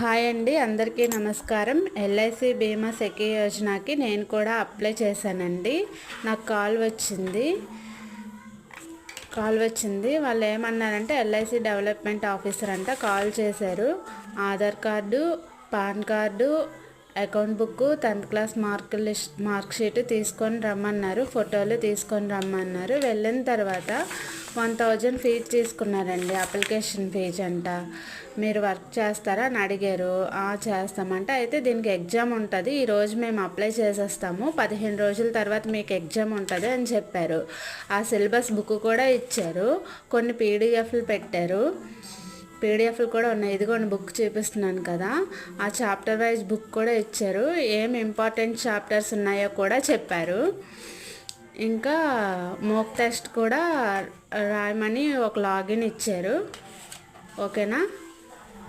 Hi అండి అందరికీ నమస్కారం. ఎల్ఐసి బీమా సెక్యూ యోజనకి నేను కూడా అప్లై చేశానండి. నాకు కాల్ వచ్చింది. కాల్ వచ్చింది. వాళ్ళు ఏమన్నారంటే ఎల్ఐసి డెవలప్మెంట్ ఆఫీసర్ అంట కాల్ చేశారు. Aadhaar card PAN card account book tenth class mark list mark sheet తీసుకొని రమ్మన్నారు. ఫోటోలు తీసుకొని రమ్మన్నారు. వెళ్ళిన తర్వాత వన్ థౌజండ్ ఫీజ్ తీసుకున్నారండి. అప్లికేషన్ ఫీజు అంట. మీరు వర్క్ చేస్తారా అని అడిగారు. చేస్తామంటే. అయితే దీనికి ఎగ్జామ్ ఉంటుంది. ఈరోజు మేము అప్లై చేసేస్తాము. పదిహేను రోజుల తర్వాత మీకు ఎగ్జామ్ ఉంటుంది అని చెప్పారు. ఆ సిలబస్ బుక్ కూడా ఇచ్చారు. కొన్ని పీడిఎఫ్లు పెట్టారు. పీడిఎఫ్లు కూడా ఉన్నాయి. ఇదిగోండి బుక్ చూపిస్తున్నాను కదా. ఆ చాప్టర్ వైజ్ బుక్ కూడా ఇచ్చారు. ఏం ఇంపార్టెంట్ చాప్టర్స్ ఉన్నాయో కూడా చెప్పారు. ఇంకా మోక్ టెస్ట్ కూడా రాయమని ఒక లాగిన్ ఇచ్చారు. ఓకేనా